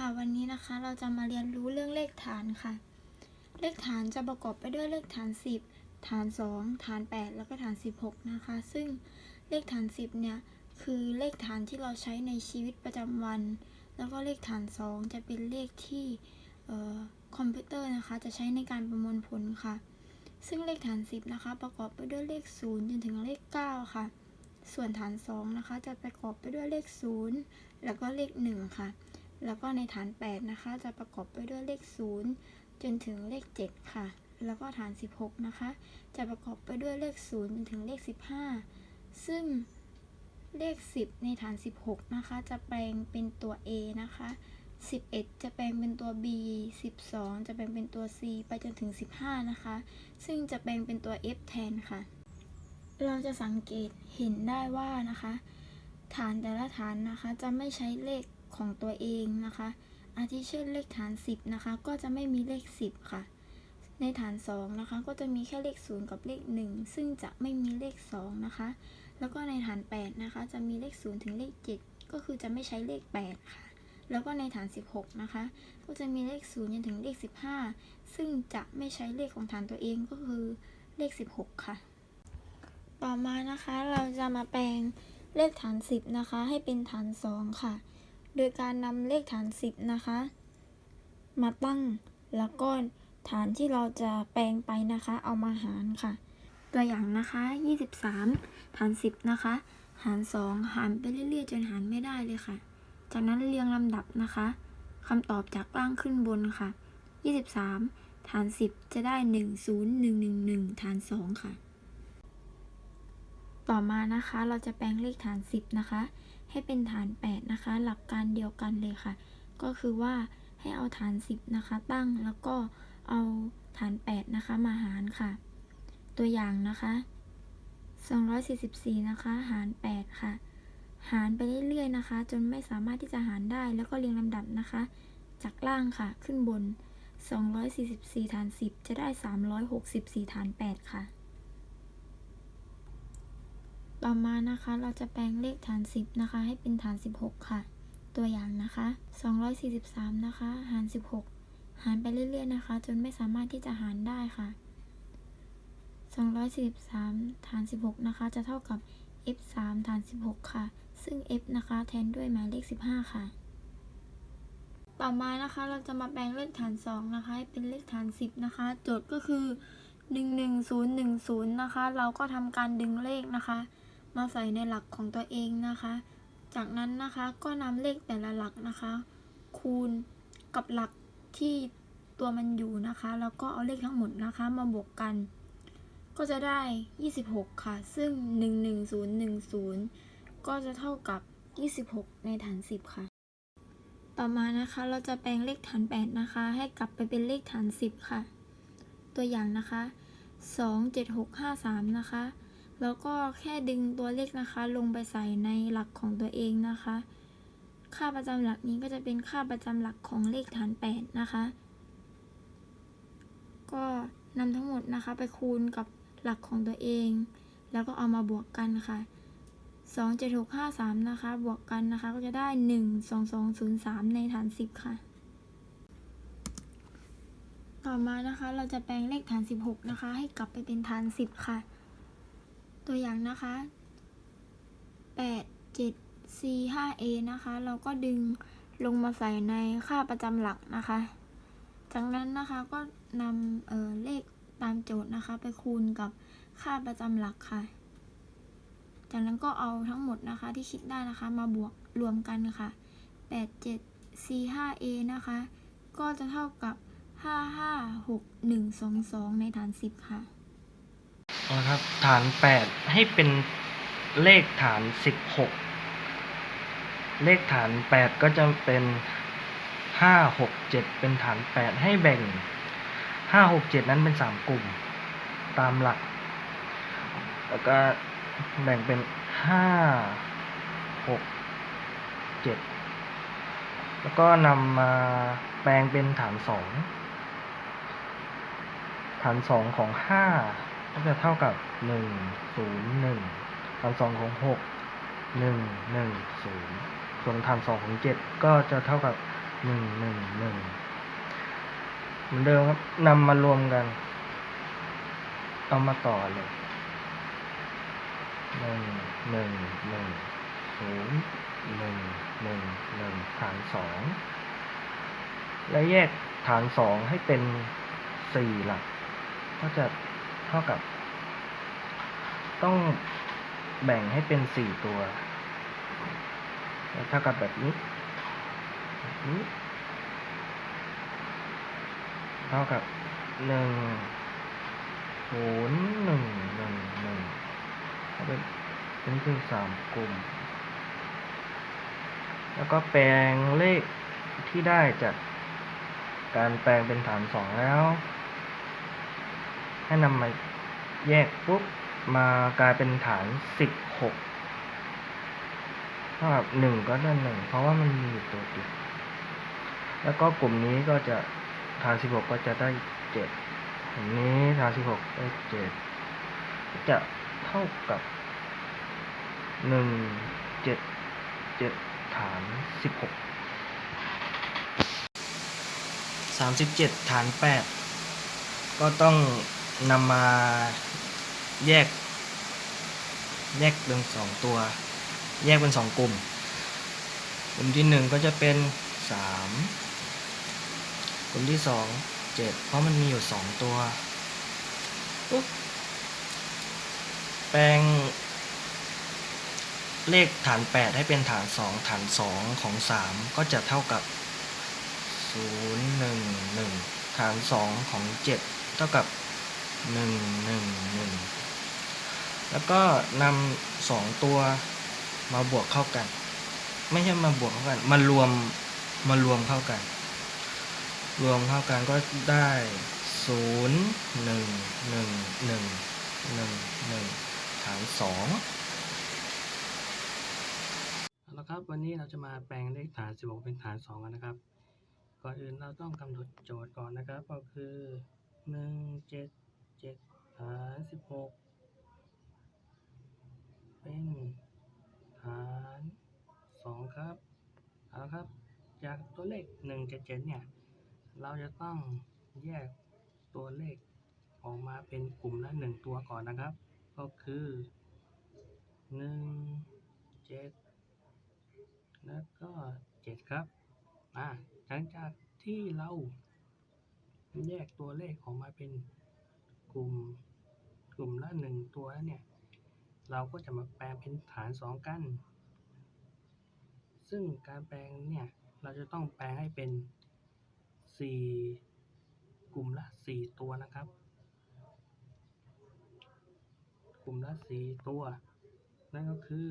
ค่ะวันนี้นะคะเราจะมาเรียนรู้เรื่องเลขฐานค่ะ เลขฐานจะประกอบไปด้วยเลขฐาน 10 ฐาน 2 ฐาน 8 แล้วก็ฐาน 16 นะคะ ซึ่งเลขฐาน 10 เนี่ยคือเลขฐานที่เราใช้ในชีวิตประจำวัน แล้วก็เลขฐาน 2 จะเป็นเลขที่คอมพิวเตอร์นะคะ จะใช้ในการประมวลผลค่ะ ซึ่งเลขฐาน 10 นะคะ ประกอบไปด้วยเลข 0 จนถึงเลข 9 ค่ะ ส่วนฐาน 2 นะคะ จะประกอบไปด้วยเลข 0 แล้วก็เลข 1 ค่ะ แล้วก็ในฐาน 8 นะคะ จะประกอบไปด้วยเลข 0 จนถึงเลข 7 ค่ะ แล้วก็ฐาน 16 นะคะ จะประกอบไปด้วยเลข 0 จนถึงเลข 15 ซึ่งเลข 10 ในฐาน 16 นะคะ จะแปลงเป็นตัว A นะคะ 11 จะแปลงเป็นตัว B 12 จะแปลงเป็นตัว C ไปจนถึง 15 นะคะ ซึ่งจะแปลงเป็นตัว F แทนค่ะ เราจะสังเกตเห็นได้ว่านะคะ ฐานแต่ละฐานนะคะจะไม่ใช้เลขของตัวเองนะคะ อาทิเช่นเลขฐาน 10 นะคะ ก็จะไม่มีเลข 10 ค่ะ ในฐาน 2 นะคะ ก็จะมีแค่เลข 0 กับเลข 1 ซึ่งจะไม่มีเลข 2 นะคะ แล้วก็ในฐาน 8 นะคะ จะมีเลข 0 ถึงเลข 7 ก็คือจะไม่ใช้เลข 8 ค่ะ แล้วก็ในฐาน 16 นะคะ ก็จะมีเลข 0 จนถึงเลข 15 ซึ่งจะไม่ใช้เลขของฐานตัวเองก็คือเลข 16 ค่ะ ต่อมานะคะเราจะมาแปลง เลขฐาน 10 นะคะ ให้เป็นฐาน 2 ค่ะ โดยการนำเลขฐาน 10 นะคะ มาตั้งแล้วก็ฐานที่เราจะแปลงไปนะคะ เอามาหารค่ะ ตัวอย่างนะคะ 23 ฐาน 10 นะคะ หาร 2 หารไปเรื่อยๆ จนหารไม่ได้เลยค่ะ จากนั้นเรียงลำดับนะคะคำตอบจากล่างขึ้นบนค่ะ 23 ฐาน 10 จะได้ 1 0 1 1 1 ฐาน 2 ค่ะ ต่อมานะคะเราจะแปลงเลขฐาน 10 นะคะ ให้เป็นฐาน 8 นะคะ หลักการเดียวกันเลยค่ะ ก็คือว่าให้เอาฐาน 10 นะคะ ตั้งแล้วก็เอาฐาน 8 นะคะ มาหารค่ะ ตัวอย่างนะคะ 244 นะคะ หาร 8 ค่ะ หารไปเรื่อยๆนะคะ จนไม่สามารถที่จะหารได้แล้วก็เรียงลำดับนะคะ จากล่างค่ะ ขึ้นบน 244 ฐาน 10 จะได้ 364 ฐาน 8 ค่ะ ต่อมานะคะเราจะแปลงเลขฐาน 10 นะคะ ให้เป็นฐาน 16 ค่ะ ตัวอย่างนะคะ 243 นะคะ หาร 16 หารไปเรื่อยๆนะคะ จนไม่สามารถที่จะหารได้ค่ะ 243 ฐาน 16 นะคะ จะเท่ากับ f 3ฐาน 16 ค่ะ ซึ่ง f นะคะ แทนด้วยหมายเลข 15 ค่ะ ต่อมานะคะเราจะมาแปลงเลขฐาน 2 นะคะ ให้เป็นเลขฐาน 10 นะคะ โจทย์ก็คือ 11010 นะคะ เราก็ทำการดึงเลขนะคะ มาใส่ในหลักของตัวเองนะคะ จากนั้นนะคะก็นำเลขแต่ละหลักนะคะ คูณกับหลักที่ตัวมันอยู่นะคะ แล้วก็เอาเลขทั้งหมดนะคะมาบวกกัน ก็จะได้ 26 ค่ะ ซึ่ง 11010 ก็จะเท่ากับ 26 ในฐาน 10 ค่ะ ต่อมานะคะเราจะแปลงเลขฐาน 8 นะคะ ให้กลับไปเป็นเลขฐาน 10 ค่ะ ตัวอย่างนะคะ 27653 นะคะ แล้วก็แค่ดึงตัวเลขนะคะ ลงไปใส่ในหลักของตัวเองนะคะ ค่าประจำหลักนี้ก็จะเป็นค่าประจำหลักของเลขฐาน 8 นะคะ ก็นำทั้งหมดนะคะไปคูณกับหลักของตัวเอง แล้วก็เอามาบวกกันค่ะ27653 นะคะ บวกกันนะคะ ก็จะได้ 12203 ในฐาน 10 ค่ะ ต่อมานะคะ เราจะแปลงเลขฐาน 16 นะคะ ให้กลับไปเป็นฐาน 10 ค่ะ ตัวอย่างนะคะ 8 7 C 5 A นะคะ เราก็ดึงลงมาใส่ในค่าประจำหลักนะคะ จากนั้นนะคะก็นำเเลขตามโจทย์นะคะ ไปคูณกับค่าประจำหลักค่ะ จากนั้นก็เอาทั้งหมดนะคะที่คิดได้นะคะมาบวกรวมกันค่ะ 8 7 C 5 A นะคะ ก็จะเท่ากับ 5 5 6 1 2 2 ในฐาน 10 ค่ะ นะครับ ฐานแปดให้เป็นเลขฐานสิบหกเลขฐานแปดก็จะเป็นห้าหกเจ็ดเป็นฐานแปดให้แบ่งห้าหกเจ็ดนั้นเป็นสามกลุ่ม ตามหลัก แล้วก็แบ่งเป็นห้าหกเจ็ดแล้วก็นำมาแปลงเป็นฐานสองฐานสองของห้า ก็จะเท่ากับหนึ่งศูนย์หนึ่งฐานสองของหกหนึ่งหนึ่งศูนย์ส่วนฐานสองของเจ็ดก็จะเท่ากับหนึ่งหนึ่งหนึ่งเหมือนเดิมครับนำมารวมกัน เอามาต่อเลยหนึ่งหนึ่งหนึ่งศูนย์หนึ่งหนึ่งหนึ่งฐานสองและแยกฐานสองให้เป็นสี่หลัก ก็จะ เท่ากับ ต้องแบ่งให้เป็นสี่ตัวเท่ากับแบบนี้แบบนี้ เท่ากับหนึ่งศูนย์หนึ่งหนึ่งหนึ่งก็เป็นเป็นคือสามกลุ่ม แล้วก็แปลงเลขที่ได้จากการแปลงเป็นฐานสองแล้ว ให้นำมาแยกปุ๊บมากลายเป็นฐานสิบหกเท่ากับหนึ่งก็ได้หนึ่งเพราะว่ามันมีอยู่ตัวเดียวแล้วก็กลุ่มนี้ก็จะฐานสิบหกก็จะได้เจ็ดอันนี้ฐานสิบหกได้เจ็ดจะเท่ากับหนึ่งเจ็ดเจ็ดฐานสิบหกสามสิบเจ็ดฐานแปดก็ต้อง นำมาแยก แยกเป็นสองตัว แยกเป็นสองกลุ่ม กลุ่มที่หนึ่งก็จะเป็นสามกลุ่มที่สองเจ็ดเพราะมันมีอยู่สองตัวปุ๊บแปลงเลขฐานแปดให้เป็นฐานสองฐานสองของสามก็จะเท่ากับศูนย์หนึ่งหนึ่งฐานสองของเจ็ดเท่ากับ หนึ่งหนึ่งหนึ่งแล้วก็นำสองตัวมาบวกเข้ากัน ไม่ใช่มาบวกเข้ากัน มารวมมารวมเข้ากัน รวมเข้ากันก็ได้ศูนย์หนึ่งหนึ่งหนึ่งหนึ่งหนึ่งฐานสองเอาละครับวันนี้เราจะมาแปลงเลขฐาน 16 เป็นฐาน 2 กันนะครับ ก่อนอื่นเราต้องกำหนดโจทย์ก่อนนะครับ ก็คือ 1 7 7ฐาน16เป็นฐานสองครับเอาละครับ จากตัวเลขหนึ่งเจ็ดเจ็ดเนี่ย เราจะต้องแยกตัวเลขออกมาเป็นกลุ่มละหนึ่งตัวก่อนนะครับ ก็คือหนึ่งเจ็ดแล้วก็เจ็ดครับอ่าหลังจากที่เราแยกตัวเลขออกมาเป็น กลุ่ม กลุ่มละหนึ่งตัวเนี่ย เราก็จะมาแปลงเป็นฐานสองกัน ซึ่งการแปลงเนี่ย เราจะต้องแปลงให้เป็นสี่กลุ่มละสี่ตัวนะครับ กลุ่มละสี่ตัว นั่นก็คือ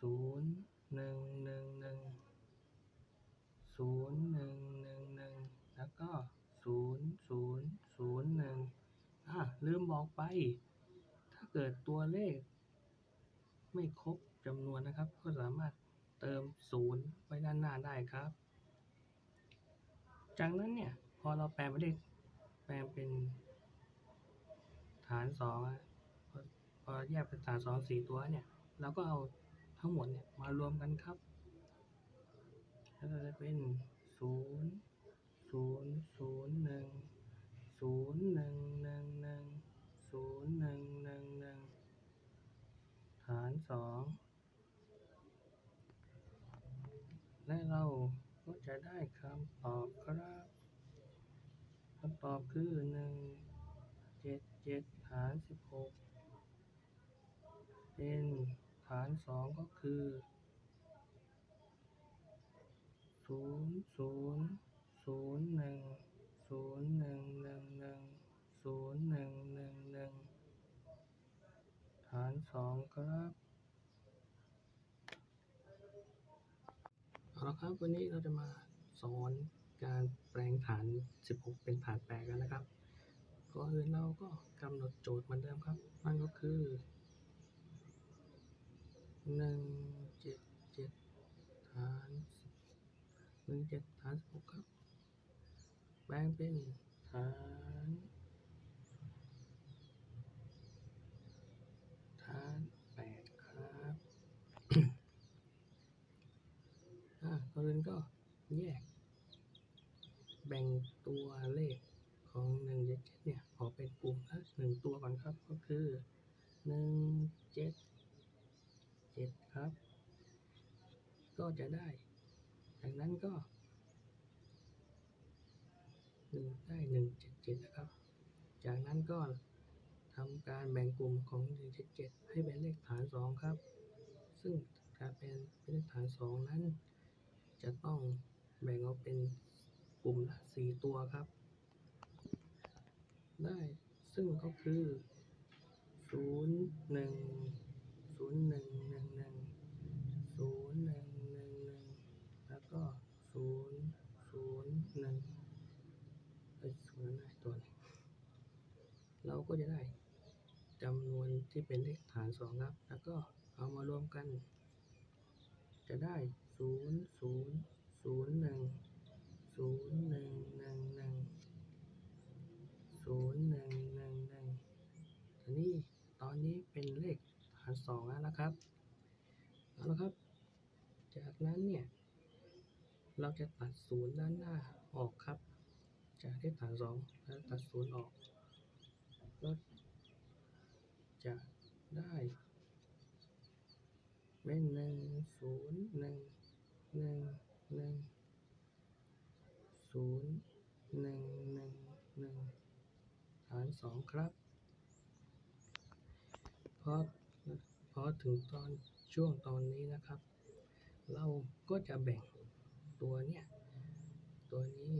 ศูนย์หนึ่งหนึ่งหนึ่งศูนย์หนึ่งหนึ่งหนึ่งแล้วก็ศูนย์ ศูนย์หนึ่งอะลืมบอกไป ถ้าเกิดตัวเลข ไม่ครบจำนวนนะครับ ก็สามารถเติมศูนย์ไว้ด้านหน้าได้ครับ จากนั้นเนี่ย พอเราแปลงไปได้แปลงเป็นฐานสองพอพอแยกเป็นฐานสองสี่ตัวเนี่ย เราก็เอาทั้งหมดเนี่ยมารวมกันครับ แล้วจะเป็นศูนย์ศูนย์ศูนย์หนึ่ง ศูนย์หนึ่งหนึ่งหนึ่งศูนย์หนึ่งหนึ่งหนึ่งฐานสองและเราก็จะได้คำตอบครับคำตอบคือหนึ่งเจ็ดเจ็ดฐานสิบหกเป็นฐานสองก็คือศูนย์ศูนย์ศูนย์หนึ่ง ศูนย์หนึ่งหนึ่งหนึ่งศูนย์หนึ่งหนึ่งหนึ่งฐานสองครับเอาละครับวันนี้เราจะมาสอนการแปลงฐาน 16 เป็นฐานแปดกันนะครับก่อนอื่นเราก็กำหนดโจทย์เหมือนเดิมครับนั่นก็คือ 1 7 7ฐาน1 7ฐาน16ครับางเป็นฐานฐานแปดครับอ่าก่อนอื่นก็แยก แบ่งตัวเลขของหนึ่งเจ็ดเนี่ยขอเป็นกลุ่มละหนึ่งตัวก่อนครับก็คือหนึ่งเจ็ดเจ็ดครับ ก็จะได้ จากนั้นก็ หนึ่งได้หนึ่งเจ็ดเจ็ดนะครับ จากนั้นก็ทำการแบ่งกลุ่มของหนึ่งเจ็ดเจ็ดให้เป็นเลขฐานสองครับ ซึ่งการเป็นเป็นเลขฐานสองนั้น จะต้องแบ่งออกเป็นกลุ่มละสี่ตัวครับ ได้ซึ่งก็คือศูนย์หนึ่งศูนย์หนึ่งหนึ่งหนึ่งศูนย์หนึ่งหนึ่งหนึ่งแล้วก็ศูนย์ศูนย์หนึ่ง เอ้นย์อะไรตัวนี้เราก็จะได้จำนวนที่เป็นเลขฐานสองครับ แล้วก็เอามารวมกัน จะได้ศูนย์ศูนย์ศูนย์หนึ่งศูนย์หนึ่งหนึ่งหนึ่งศูนย์หนึ่งหนึ่งหนึ่งทีนี้ตอนนี้เป็นเลขฐานสองแล้วนะครับเอาละครับ จากนั้นเนี่ย เราจะตัดศูนย์ด้านหน้าออกครับ จากเลขฐานสองแล้วตัดศูนย์ออกก็จะได้เป็นหนึ่งศูนย์หนึ่งหนึ่งหนึ่งศูนย์หนึ่งหนึ่งหนึ่งฐานสองครับพอพอถึงตอนช่วงตอนนี้นะครับ เราก็จะแบ่งตัวเนี้ยตัวนี้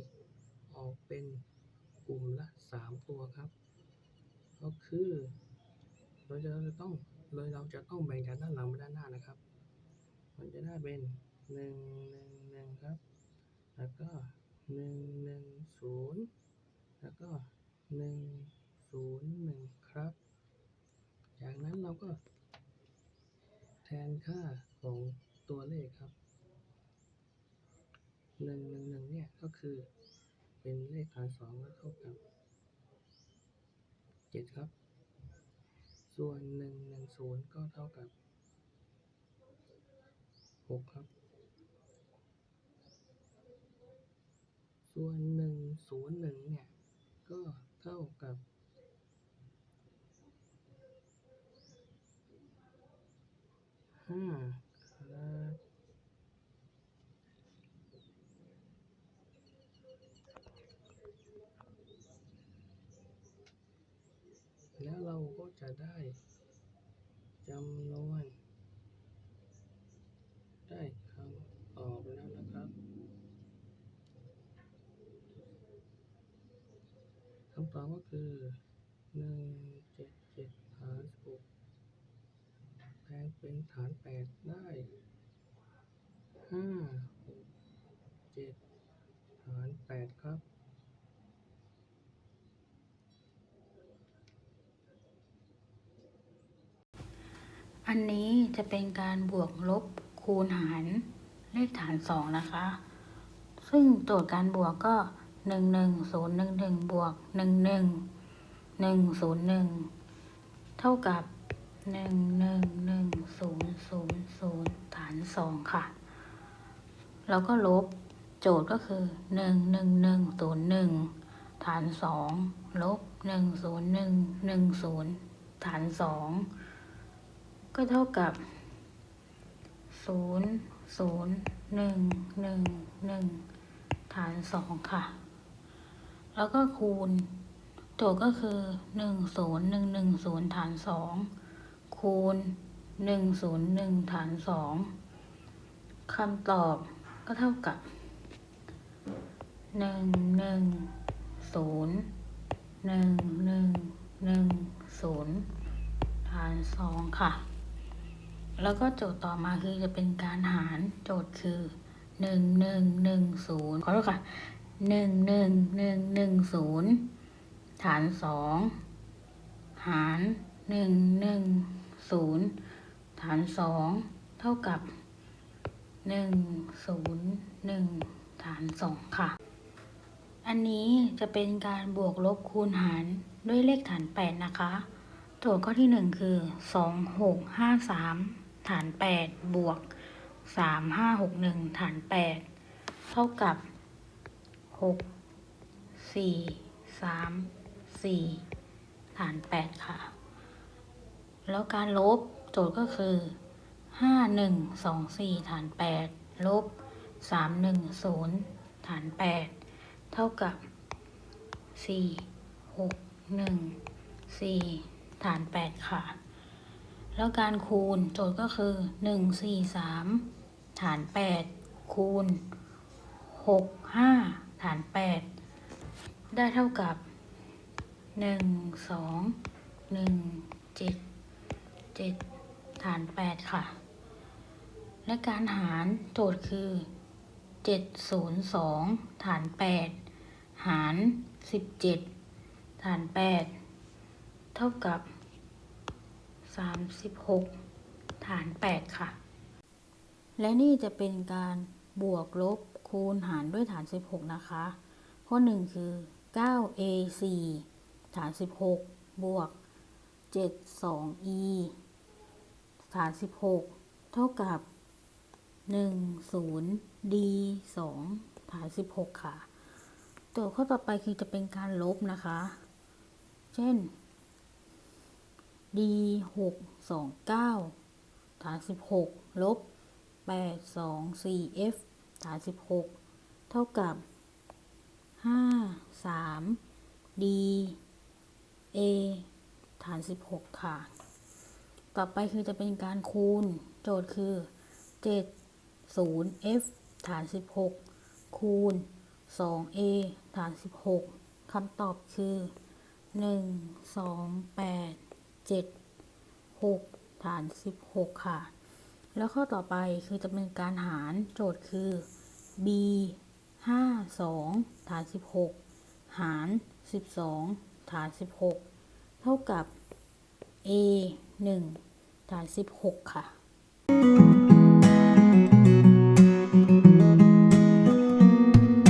ออกเป็นกลุ่มละสามตัวครับ ก็คือเราจะต้องเลยเราจะต้องแบ่งจากด้านหลังมาด้านหน้านะครับ มันจะได้เป็นหนึ่งหนึ่งหนึ่งครับ แล้วก็หนึ่งหนึ่งศูนย์แล้วก็หนึ่งศูนย์หนึ่งครับ จากนั้นเราก็ แทนค่าของตัวเลขครับหนึ่งหนึ่งหนึ่งเนี่ยก็คือ เป็นเลขฐานสองก็เท่ากับเจ็ดครับ ส่วนหนึ่งหนึ่งศูนย์ก็เท่ากับหกครับ ส่วนหนึ่งศูนย์หนึ่งเนี่ย ก็เท่ากับห้าครับ แล้วเราก็ จะได้จำนวน ได้คำตอบแล้วนะครับคำตอบก็คือหนึ่งเจ็ดเจ็ดฐานหกแปลงเป็นฐานแปดได้ห้าหกเจ็ดฐานแปดครับ อั นนี้จะเป็นการบวกลบคูณหารเลขฐานสองนะคะ ซึ่งโจทย์การบวกก็หนึ่งหนึ่งศูนย์หนึ่งหนึ่งบวกหนึ่งหนึ่งหนึ่งศูนย์หนึ่งเท่ากับหนึ่งหนึ่งหนึ่งศูนย์ศูนย์ศูนย์ฐานสองค่ะ แล้วก็ลบโจทย์ก็คือหนึ่งหนึ่งหนึ่งศูนย์หนึ่งฐานสองลบหนึ่งศูนย์หนึ่งหนึ่งศูนย์ฐานสอง ก็เท่ากับศูนย์ศูนย์หนึ่งหนึ่งหนึ่งฐานสองค่ะ แล้วก็คูณ โจทย์ก็คือหนึ่งศูนย์หนึ่งหนึ่งศูนย์ฐานสองคูณหนึ่งศูนย์หนึ่งฐานสองคำตอบก็เท่ากับหนึ่งหนึ่งศูนย์หนึ่งหนึ่งหนึ่งศูนย์ฐานสองค่ะ แล้วก็โจทย์ต่อมาคือจะเป็นการหารโจทย์คือ 1 1 1 0 ขอโทษค่ะ 1 1 1 1 0 ฐาน 2 หาร 1 1 0 ฐาน 2 เท่ากับ 1 0 1 ฐาน 2 ค่ะ อันนี้จะเป็นการบวกลบคูณหารด้วยเลขฐาน 8 นะคะโจทย์ข้อที่ 1 คือ 2653 ฐานแปดบวกสามห้าหกหนึ่งฐานแปดเท่ากับหกสี่สามสี่ฐานแปดค่ะ แล้วการลบโจทย์ก็คือห้าหนึ่งสองสี่ฐานแปดลบสามหนึ่งศูนย์ฐานแปดเท่ากับสี่หกหนึ่งสี่ฐานแปดค่ะ แล้วการคูณโจทย์ก็คือหนึ่งสี่สามฐานแปดคูณหกห้าฐานแปดได้เท่ากับหนึ่งสองหนึ่งเจ็ดเจ็ดฐานแปดค่ะ และการหารโจทย์คือเจ็ดศูนย์สองฐานแปดหารสิบเจ็ดฐานแปดเท่ากับ สามสิบหกฐานแปดค่ะ และนี่จะเป็นการบวกลบคูณหารด้วยฐาน 16 นะคะ ข้อ 1 คือ 9a4 ฐาน 16 บวก 72e ฐาน 16 เท่ากับ 10d2 ฐาน 16 ค่ะตัวข้อต่อไปคือจะเป็นการลบนะคะ เช่น d หกสองเก้าฐานสิบหกลบแปดสองสี่ f ฐานสิบหกเท่ากับห้าสาม d a ฐานสิบหกค่ะ ต่อไปคือจะเป็นการคูณ โจทย์คือเจ็ดศูนย์ f ฐานสิบหกคูณสอง a ฐานสิบหกคำตอบคือหนึ่งสองแปด เจ็ดหกฐานสิบหกค่ะ แล้วข้อต่อไปคือจะเป็นการหารโจทย์คือ b ห้าสองฐานสิบหกหารสิบสองฐานสิบหกเท่ากับ a หนึ่งฐานสิบหกค่ะ